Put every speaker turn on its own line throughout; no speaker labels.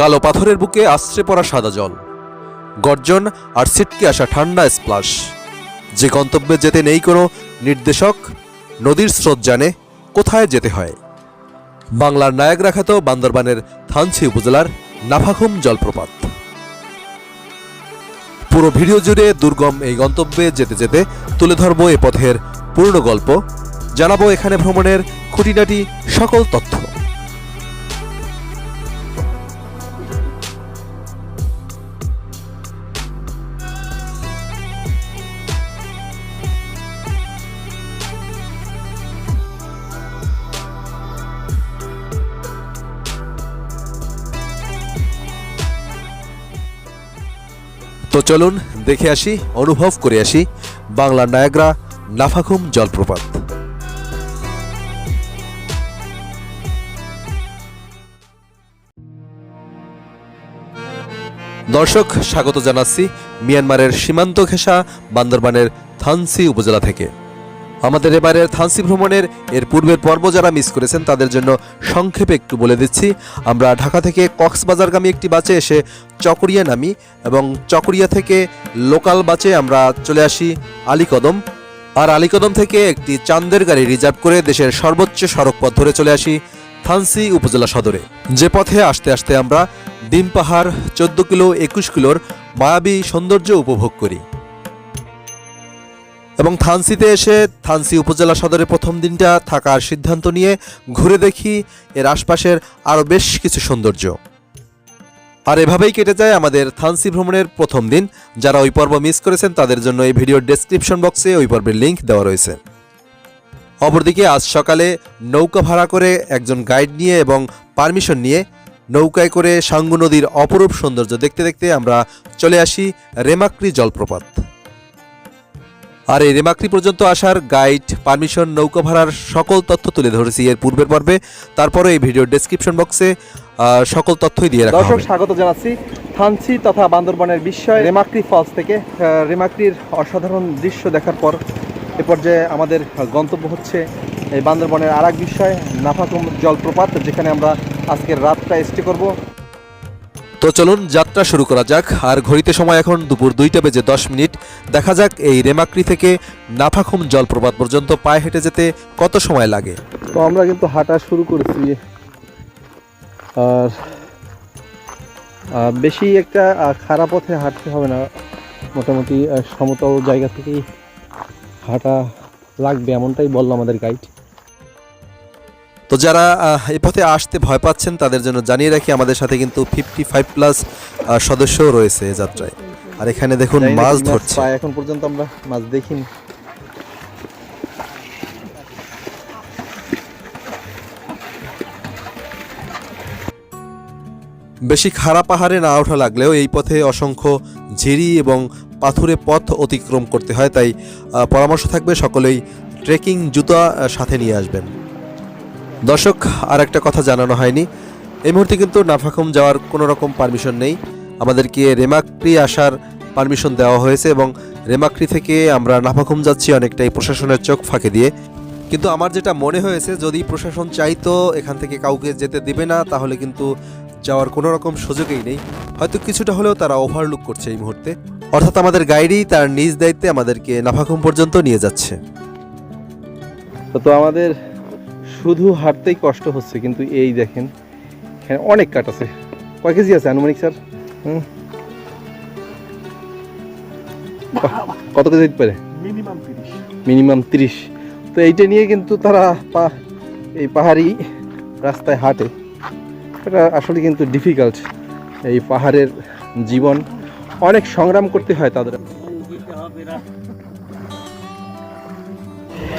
কালো পাথরের বুকে আশ্রে পড়া সাদা জল। গর্জন আর ছিটকে আসা ঠান্ডা স্প্লাশ। যে গন্তব্যে যেতে নেই কোনো নির্দেশক, নদীর স্রোত জানে কোথায় যেতে হয়। বাংলার নায়করা খ্যাত বান্দরবানের থানছি উপজেলার নাফাখুম জলপ্রপাত। পুরো ভিডিও জুড়ে দুর্গম এই গন্তব্যে যেতে যেতে তুলে ধরবো এ পথের পূর্ণ গল্প, জানাব এখানে ভ্রমণের খুঁটিনাটি সকল তথ্য। চলুন দেখে আসি, অনুভব করে আসি বাংলার নায়াগ্রা নাফাখুম জলপ্রপাত। দর্শক, স্বাগত জানাচ্ছি মিয়ানমারের সীমান্ত ঘেঁষা বান্দরবানের থানসি উপজেলা থেকে। আমাদের এবারের থানসি ভ্রমণের এর পূর্বের পর্ব যারা মিস করেছেন তাদের জন্য সংক্ষেপে একটু বলে দিচ্ছি। আমরা ঢাকা থেকে কক্সবাজারগামী একটি বাসে এসে চকরিয়া নামি এবং চকরিয়া থেকে লোকাল বাসে আমরা চলে আসি আলীকদম। আর আলীকদম থেকে একটি চান্দের গাড়ি রিজার্ভ করে দেশের সর্বোচ্চ সড়ক পথ ধরে চলে আসি থানসি উপজেলা সদরে। যে পথে আসতে আসতে আমরা ডিম পাহাড়, চোদ্দ কিলো, একুশ কিলোর মায়াবী সৌন্দর্য উপভোগ করি। এবং থানসিতে এসে থানসি উপজেলা সদরে প্রথম দিনটা থাকার সিদ্ধান্ত নিয়ে ঘুরে দেখি এর আশপাশের আরও বেশ কিছু সৌন্দর্য। আর এভাবেই কেটে যায় আমাদের থানসি ভ্রমণের প্রথম দিন। যারা ওই পর্ব মিস করেছেন, তাদের জন্য এই ভিডিওর ডেসক্রিপশন বক্সে ওই পর্বের লিংক দেওয়া রয়েছে। অপরদিকে আজ সকালে নৌকা ভাড়া করে একজন গাইড নিয়ে এবং পারমিশন নিয়ে নৌকায় করে সাঙ্গু নদীর অপরূপ সৌন্দর্য দেখতে দেখতে আমরা চলে আসি রেমাক্রি জলপ্রপাত। আর এই রেমাক্রি পর্যন্ত আসার গাইড পারমিশন নৌকা ভাড়ার সকল তথ্য তুলে ধরেছি। এর পূর্বের পর্বে তারপরে এই ভিডিওর ডেসক্রিপশন বক্সে সকল তথ্যই দিয়ে রাখা
দর্শক স্বাগত জানাচ্ছি। থানচি তথা বান্দরবনের বিস্ময় রেমাক্রি ফলস থেকে রেমাক্রির অসাধারণ দৃশ্য দেখার পর এ পর্যায়ে আমাদের গন্তব্য হচ্ছে এই বান্দরবনের আর এক বিষয় নাফাকুম জলপ্রপাত যেখানে আমরা আজকের রাতটা স্টে করব।
তো চলুন যাত্রা শুরু করা যাক। আর ঘড়িতে সময় এখন দুপুর দুইটা বেজে দশ মিনিট। দেখা যাক এই রেমাক্রি থেকে নাফাখুম জলপ্রপাত পর্যন্ত পায়ে হেঁটে যেতে কত সময় লাগে।
তো আমরা কিন্তু হাঁটা শুরু করেছি। আর বেশি একটা খারাপ পথে হাঁটতে হবে না। মোটামুটি সমতল জায়গা থেকেই হাঁটা লাগবে, এমনটাই বলল আমাদের গাইড
তো যারা এই পথে আসতে ভয় পাচ্ছেন তাদের জন্য জানিয়ে রাখি আমাদের সাথে কিন্তু ফিফটি ফাইভ প্লাস সদস্যও রয়েছে এই যাত্রায়। আর এখানে দেখুন মাছ ধরছে।
এখন পর্যন্ত আমরা মাছ দেখিনি।
বেশি খারাপ পাহাড়ে না ওঠা লাগলেও এই পথে অসংখ্য ঝিরি এবং পাথুরে পথ অতিক্রম করতে হয় তাই পরামর্শ থাকবে সকলেই ট্রেকিং জুতা সাথে নিয়ে আসবেন। দর্শক আর একটা কথা জানানো হয়নি। এই মুহূর্তে কিন্তু নাফাখুম যাওয়ার কোনো রকম পারমিশন নেই। আমাদেরকে রেমাক্রি আসার পারমিশন দেওয়া হয়েছে এবং রেমাক্রি থেকে আমরা নাফাখুম যাচ্ছি অনেকটাই প্রশাসনের চোখ ফাঁকে দিয়ে। কিন্তু আমার যেটা মনে হয়েছে, যদি প্রশাসন চাইতো এখান থেকে কাউকে যেতে দেবে না, তাহলে কিন্তু যাওয়ার কোনো রকম সুযোগই নেই। হয়তো কিছুটা হলেও তারা ওভারলুক করছে এই মুহূর্তে। অর্থাৎ আমাদের গাইডই তার নিজ দায়িত্বে আমাদেরকে নাফাখুম পর্যন্ত নিয়ে যাচ্ছে।
তো আমাদের শুধু হাঁটতেই কষ্ট হচ্ছে কিন্তু এই দেখেন এখানে অনেক কাঠ আছে। কয় কেজি আছে আনুমানিক স্যার? হুম? বাহ, কত কেজি হতে পারে?
মিনিমাম তিরিশ।
মিনিমাম তিরিশ। তো এইটা নিয়ে কিন্তু তারা এই পাহাড়ি রাস্তায় হাঁটে। এটা আসলে কিন্তু ডিফিকাল্ট এই পাহাড়ের জীবন। অনেক সংগ্রাম করতে হয় তাদের।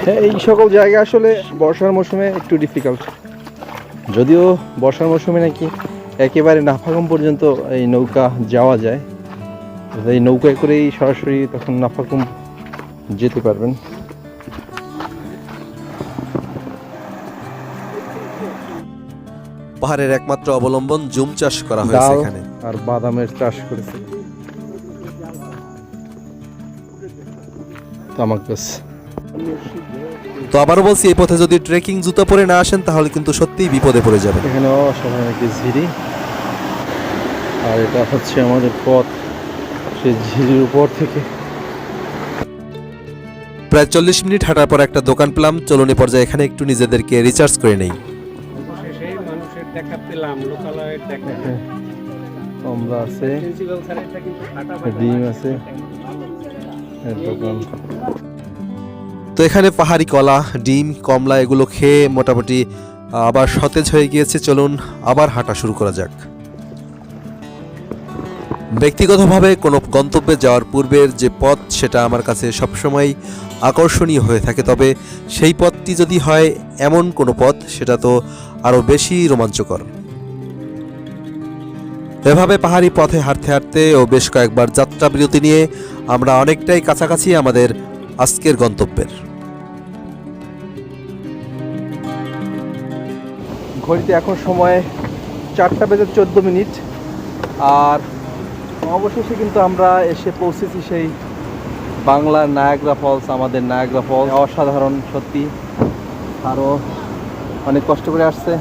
এই সকল জায়গা আসলে বর্ষার মৌসুমে একটু ডিফিকাল্ট যদিও বর্ষার মৌসুমে নাকি একেবারে নাফাকম পর্যন্ত এই নৌকা যাওয়া যায়। এই নৌকায় করেই সরাসরি তখন নাফাকুম যেতে পারবেন।
পাহাড়ের একমাত্র অবলম্বন জুম চাষ করা হয়েছে এখানে।
আর বাদামের চাষ করেছে। তামাক গাছ।
তো আবারও বলছি এই পথে যদি ট্রেকিং জুতা পরে না আসেন তাহলে কিন্তু সত্যিই বিপদে পড়ে যাবে
এখানে অসাধারণ একটি ঝিরি। আর এটা হচ্ছে আমাদের পথ। সেই ঝিরির উপর থেকে।
প্রায় চল্লিশ মিনিট হাঁটার পর একটা দোকান পেলাম। চলুনি পর্যায়ে এখানে একটু নিজেদেরকে রিচার্জ করে নেই।
সেই মানুষের দেখা পেলাম লোকালয়ের দেখা
কমলা আছে ডিম আছে। দোকান
তো এখানে পাহাড়ি কলা, ডিম, কমলা এগুলো খেয়ে মোটামুটি আবার সতেজ হয়ে গিয়েছে। চলুন আবার হাঁটা শুরু করা যাক। ব্যক্তিগতভাবে কোনো গন্তব্যে যাওয়ার পূর্বের যে পথ, সেটা আমার কাছে সবসময় আকর্ষণীয় হয়ে থাকে। তবে সেই পথটি যদি হয় এমন কোনো পথ, সেটা তো আরও বেশি রোমাঞ্চকর। এভাবে পাহাড়ি পথে হাঁটতে হাঁটতে ও বেশ কয়েকবার যাত্রা বিরতি নিয়ে আমরা অনেকটাই কাছাকাছি আমাদের আজকের গন্তব্যের।
ঘড়িতে এখন সময় চারটা বেজে চোদ্দ মিনিট। আর অবশেষে কিন্তু আমরা এসে পৌঁছেছি সেই বাংলার নায়াগ্রা ফলস আমাদের নায়াগ্রা ফলস। অসাধারণ সত্যি। আরও অনেক কষ্ট করে আসছে।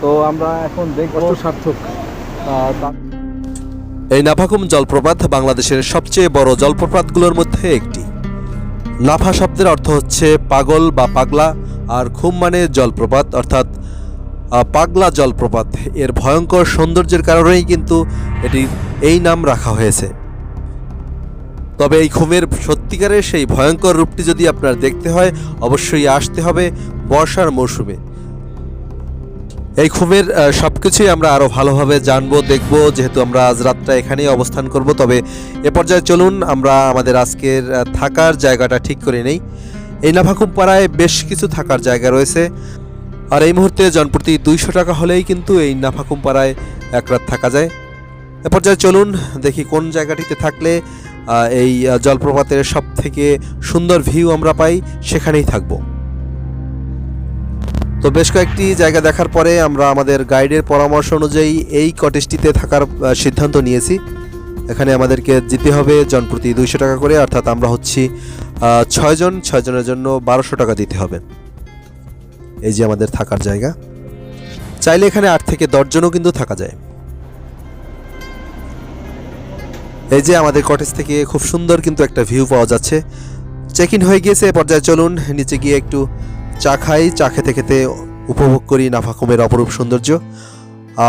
তো আমরা এখন দেখব সার্থক।
এই নাফাকুম জলপ্রপাত বাংলাদেশের সবচেয়ে বড় জলপ্রপাতগুলোর মধ্যে একটি। নাফা শব্দের অর্থ হচ্ছে পাগল বা পাগলা আর খুম মানে জলপ্রপাত অর্থাৎ পাগলা জলপ্রপাত। এর ভয়ঙ্কর সৌন্দর্যের কারণেই কিন্তু এটি, এই নাম রাখা হয়েছে। তবে এই খুমের সত্যিকারের সেই ভয়ঙ্কর রূপটি যদি আপনার দেখতে হয়, অবশ্যই আসতে হবে বর্ষার মৌসুমে এই খুমের সব কিছুই আমরা আরও ভালোভাবে জানব, দেখব, যেহেতু আমরা আজ রাতটা এখানেই অবস্থান করব। তবে এ পর্যায়ে চলুন, আমরা আমাদের আজকের থাকার জায়গাটা ঠিক করে নেই। এই নাভাকুম পাড়ায় বেশ কিছু থাকার জায়গা রয়েছে। আর এই মুহূর্তে জনপ্রতি দুইশো টাকা হলেই কিন্তু এই নাফাকুম পাড়ায় এক রাত থাকা যায়। এ পর্যায়ে চলুন দেখি কোন জায়গাটিতে থাকলে এই জলপ্রপাতের সব থেকে সুন্দর ভিউ আমরা পাই, সেখানেই থাকব। তো বেশ কয়েকটি জায়গা দেখার পরে আমরা আমাদের গাইডের পরামর্শ অনুযায়ী এই কটেজটিতে থাকার সিদ্ধান্ত নিয়েছি। এখানে আমাদেরকে যেতে হবে জনপ্রতি দুইশো টাকা করে, অর্থাৎ আমরা হচ্ছি ছয়জন, ছয়জনের জন্য বারোশো টাকা দিতে হবে। এই যে আমাদের থাকার জায়গা। চাইলে এখানে আট থেকে দশজনও কিন্তু থাকা যায়। এই যে আমাদের কটেজ থেকে খুব সুন্দর কিন্তু একটা ভিউ পাওয়া যাচ্ছে। চেক ইন হয়ে গিয়েছে পর্যায়ে চলুন নিচে গিয়ে একটু চা খাই চা খেতে খেতে উপভোগ করি নাফাকুমের অপরূপ সৌন্দর্য।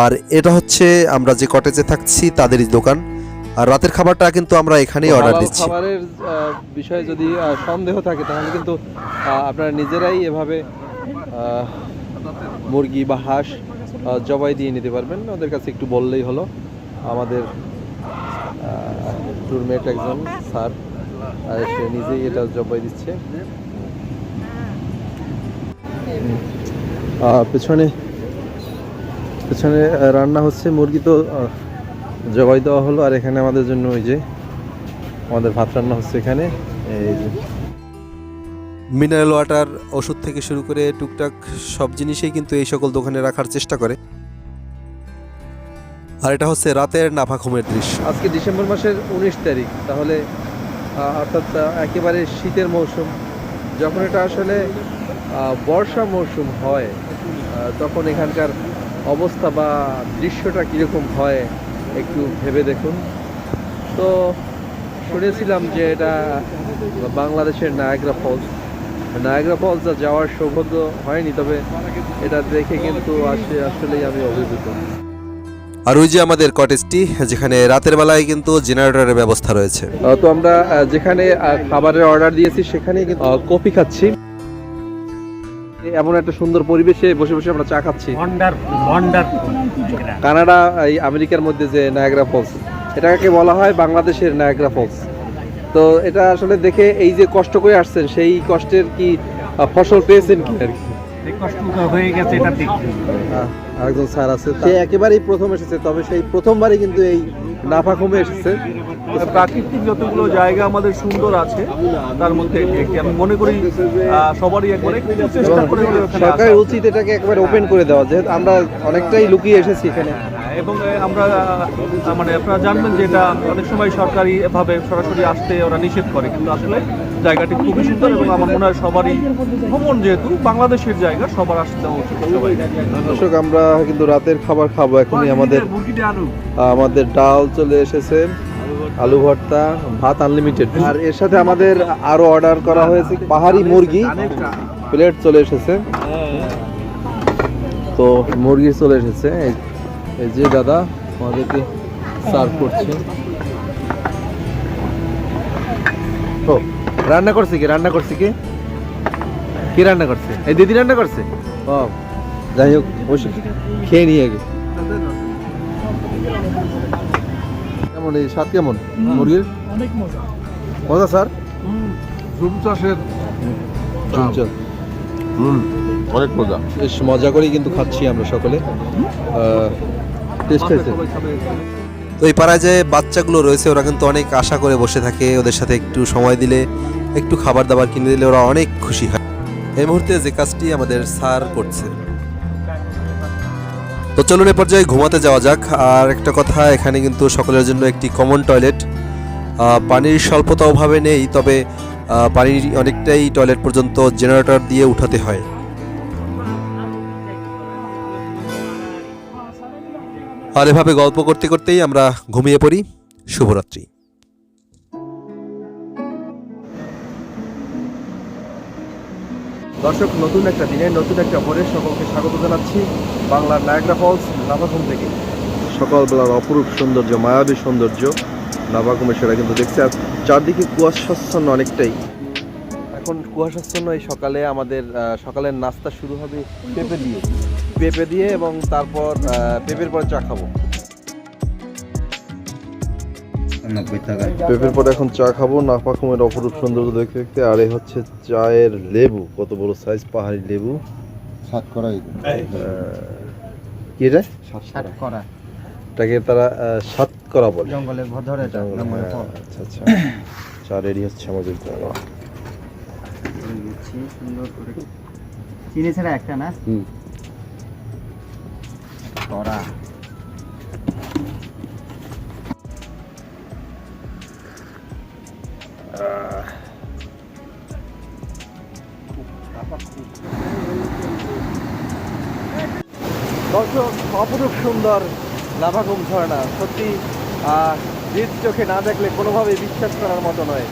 আর এটা হচ্ছে আমরা যে কটেজে থাকছি তাদেরই দোকান। আর রাতের খাবারটা কিন্তু আমরা এখানেই অর্ডার দিচ্ছি।
খাবারের বিষয়ে যদি সন্দেহ থাকে তাহলে কিন্তু আপনারা নিজেরাই এভাবে মুরগি বা হাঁস জবাই দিয়ে নিতে পারবেন। ওদের কাছে একটু বললেই হলো। আমাদের টুরমেট একজন, স্যার সে নিজেই এটা জবাই দিচ্ছে। পেছনে পেছনে রান্না হচ্ছে। মুরগি তো জবাই দেওয়া হলো। আর এখানে আমাদের জন্য ওই যে, আমাদের ভাত রান্না হচ্ছে এখানে। এই যে।
মিনারেল ওয়াটার ওষুধ থেকে শুরু করে টুকটাক সব জিনিসেই কিন্তু এই সকল দোকানে রাখার চেষ্টা করে। আর এটা হচ্ছে রাতের নাফাখুমের দৃশ্য।
আজকে ডিসেম্বর মাসের উনিশ তারিখ, তাহলে অর্থাৎ একেবারে শীতের মৌসুম। যখন এটা আসলে বর্ষা মৌসুম হয় তখন এখানকার অবস্থা বা দৃশ্যটা কীরকম হয়, একটু ভেবে দেখুন। তো শুনেছিলাম যে এটা বাংলাদেশের নায়াগ্রা ফলস। নায়াগ্রা ফলস যাওয়ার সৌভাগ্য হয়নি তবে এটা দেখে কিন্তু আসে আসলেই আমি অভিভূত।
আর ওই যে আমাদের কটেজটি যেখানে রাতের বেলায় কিন্তু জেনারেটরের ব্যবস্থা রয়েছে।
তো আমরা যেখানে খাবারের অর্ডার দিয়েছি সেখানেই কিন্তু কফি খাচ্ছি। এমন একটা সুন্দর পরিবেশে বসে বসে আমরা চা খাচ্ছি।
ওয়ান্ডার ওয়ান্ডার
কানাডা এই আমেরিকার মধ্যে যে নায়াগ্রা ফলস এটাকে বলা হয় বাংলাদেশের নায়াগ্রা ফলস তো এটা আসলে দেখে এই যে কষ্ট করে আসছেন সেই কষ্টের কি ফসল পেয়েছেন কি আর কি?
এই কষ্ট হয়ে গেছে এটা দেখছি
আহ, আরেকজন স্যার আছে সে একেবারেই প্রথম এসেছে তবে সেই প্রথমবারই কিন্তু এই নাফাকুমে এসেছে।
প্রাকৃতিক যতগুলো জায়গা আমাদের সুন্দর আছে তার মধ্যে আমি মনে করি সবারই একবার
সরকারের উচিত এটাকে একবার ওপেন করে দেওয়া যেহেতু আমরা অনেকটাই লুকিয়ে এসেছি এখানে।
এবং আমরা মানে আপনারা জানবেন যে এটা অনেক সময় সরকারি ভাবে সরাসরি আসতে ওরা নিষেধ করে। কিন্তু আসলে জায়গাটি খুবই সুন্দর এবং আমার মনে হয় সবারই ভ্রমণ যেহেতু, বাংলাদেশের জায়গা, সবার আসতে
দর্শক, আমরা কিন্তু রাতের খাবার খাব। এখনই আমাদের আমাদের ডাল চলে এসেছে, আলু ভর্তা, ভাত আনলিমিটেড আর এর সাথে আমাদের আরও অর্ডার করা হয়েছে পাহাড়ি মুরগি। প্লেট চলে এসেছে। তো মুরগি চলে এসেছে। এই- যে দাদা আমাদেরকে সার্ভ করছে। ও রান্না করছে কি? রান্না করছে কি? কি রান্না করছে? এই দিদি রান্না করছে? ও যাই হোক বসে। খেয়ে নিয়ে আগে। কেমন এই স্বাদ কেমন? মুরগির?
অনেক মজা।
মজা স্যার?
ঝুম চাষের
অনেক মজা।
বেশ মজা করেই কিন্তু খাচ্ছি আমরা সকলে। টেস্ট হয়েছে।
তো এই পাড়ায় যে বাচ্চাগুলো রয়েছে ওরা কিন্তু অনেক আশা করে বসে থাকে ওদের সাথে একটু সময় দিলে একটু খাবার দাবার কিনে দিলে ওরা অনেক খুশি হয়। এই মুহূর্তে যে কাজটি আমাদের স্যার করছে। তো চলুন এ পর্যায়ে ঘুমাতে যাওয়া যাক। আর একটা কথা এখানে কিন্তু সকলের জন্য একটি কমন টয়লেট পানির স্বল্পতা অভাবে নেই তবে আহ, পানির অনেকটাই টয়লেট পর্যন্ত জেনারেটর দিয়ে উঠাতে হয়। আর এভাবে গল্প করতে করতেই আমরা ঘুমিয়ে পড়ি। শুভরাত্রি।
দর্শক নতুন একটা দিনে নতুন একটা ভোরে সকলকে স্বাগত জানাচ্ছি বাংলার নায়াগ্রা ফলস নাভাকুম থেকে। সকালবেলার অপরূপ সৌন্দর্য মায়াবী সৌন্দর্য নাভাকুমে সেটা কিন্তু দেখছে আর চারদিকে কুয়াশাচ্ছন্ন অনেকটাই। এখন কুয়াশাচ্ছন্ন এই সকালে আমাদের সকালের নাস্তা শুরু হবে পেঁপে দিয়ে। পেঁপে দিয়ে এবং তারপর পেঁপের পরে চা খাব। পেঁপের পরে এখন চা খাব। নাফাকুমের অপরূপ সৌন্দর্য দেখতে দেখতে আর এই হচ্ছে চায়ের লেবু। কত বড় সাইজ পাহাড়ি লেবু। কি এটাকে তারা বলে।
ধরে
হ্যাঁ, আচ্ছা আচ্ছা। চা রেডি হচ্ছে আমাদের
সুন্দর চিনি ছাড়া একটা না?
হুম।
করা।
দর্শক অপরূপ সুন্দর লাভাকুম ঝর্ণা। সত্যি আহ, চোখে না দেখলে কোনোভাবেই বিশ্বাস করার মতো নয়।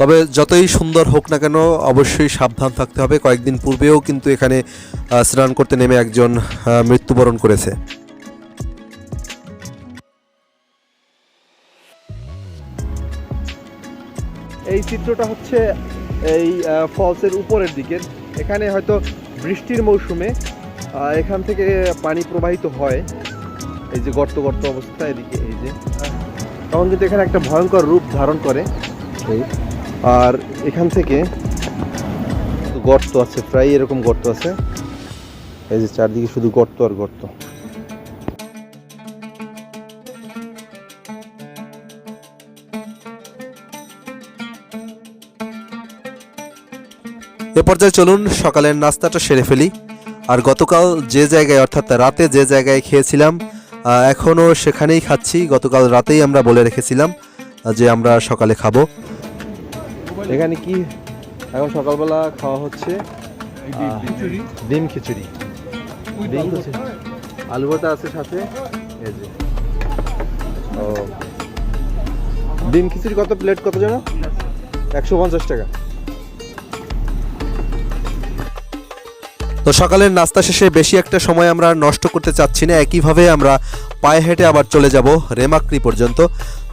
তবে যতই সুন্দর হোক না কেন অবশ্যই সাবধান থাকতে হবে। কয়েকদিন পূর্বেও কিন্তু এখানে স্নান করতে নেমে একজন মৃত্যুবরণ করেছে।
এই চিত্রটা হচ্ছে এই ফলসের উপরের দিকের। এখানে হয়তো বৃষ্টির মৌসুমে এখান থেকে পানি প্রবাহিত হয়। এই যে গর্ত গর্ত অবস্থা এদিকে এই যে। তখন কিন্তু এখানে একটা ভয়ঙ্কর রূপ ধারণ করে। এই আর এখান থেকে গর্ত আছে, প্রায় এরকম গর্ত আছে। এই যে চারদিকে শুধু গর্ত আর গর্ত।
এ পর্যায়ে চলুন, সকালের নাস্তাটা সেরে ফেলি। আর গতকাল যে জায়গায়, অর্থাৎ রাতে যে জায়গায় খেয়েছিলাম এখনও সেখানেই খাচ্ছি। গতকাল রাতেই আমরা বলে রেখেছিলাম যে আমরা সকালে খাব।
এখানে কি? এখন সকালবেলা খাওয়া হচ্ছে ডিম খিচুড়ি। ডিম খিচুড়ি। আলু ভর্তা আছে সাথে। এই যে। ও। ডিম খিচুড়ি কত প্লেট? কত যেন একশো পঞ্চাশ টাকা।
তো সকালের নাস্তা শেষে বেশি একটা সময় আমরা নষ্ট করতে চাচ্ছি না। একইভাবে আমরা পায়ে হেঁটে আবার চলে যাব রেমাক্রি পর্যন্ত।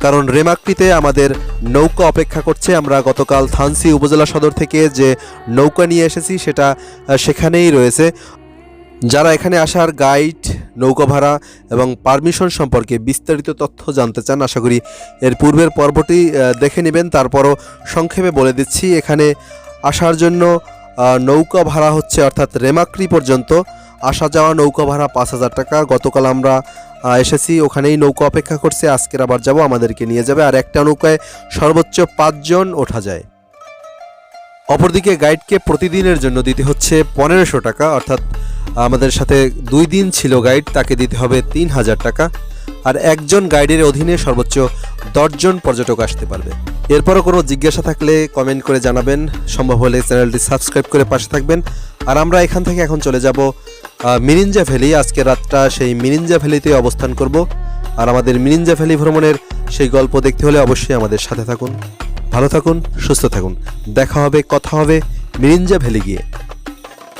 কারণ রেমাক্রিতে আমাদের নৌকা অপেক্ষা করছে। আমরা গতকাল থানসি উপজেলা সদর থেকে যে নৌকা নিয়ে এসেছি, সেটা সেখানেই রয়েছে। যারা এখানে আসার গাইড, নৌকা ভাড়া এবং পারমিশন সম্পর্কে বিস্তারিত তথ্য জানতে চান, আশা করি এর পূর্বের পর্বটি দেখে নেবেন। তারপরও সংক্ষেপে বলে দিচ্ছি, এখানে আসার জন্য নৌকা ভাড়া হচ্ছে অর্থাৎ রেমাক্রি পর্যন্ত। আসা যাওয়া নৌকা ভাড়া পাঁচ হাজার টাকা। গতকাল আমরা এসেছি, ওখানেই নৌকা অপেক্ষা করছে। আজকের আবার যাব, আমাদেরকে নিয়ে যাবে। আর একটা নৌকায় সর্বোচ্চ পাঁচজন ওঠা যায়। অপরদিকে গাইডকে প্রতিদিনের জন্য দিতে হচ্ছে পনেরোশো টাকা। অর্থাৎ আমাদের সাথে দুই দিন ছিল গাইড, তাকে দিতে হবে তিন হাজার টাকা। আর একজন গাইডের অধীনে সর্বোচ্চ দশজন পর্যটক আসতে পারবে। এরপরও কোনো জিজ্ঞাসা থাকলে কমেন্ট করে জানাবেন। সম্ভব হলে চ্যানেলটি সাবস্ক্রাইব করে পাশে থাকবেন। আর আমরা এখান থেকে এখন চলে যাব মিরিঞ্জা ভ্যালি। আজকে রাতটা সেই মিরিঞ্জা ভ্যালিতে অবস্থান করব। আর আমাদের মিরিঞ্জা ভ্যালি ভ্রমণের সেই গল্প দেখতে হলে অবশ্যই আমাদের সাথে থাকুন। ভালো থাকুন, সুস্থ থাকুন। দেখা হবে, কথা হবে মিরিঞ্জা ভ্যালি গিয়ে।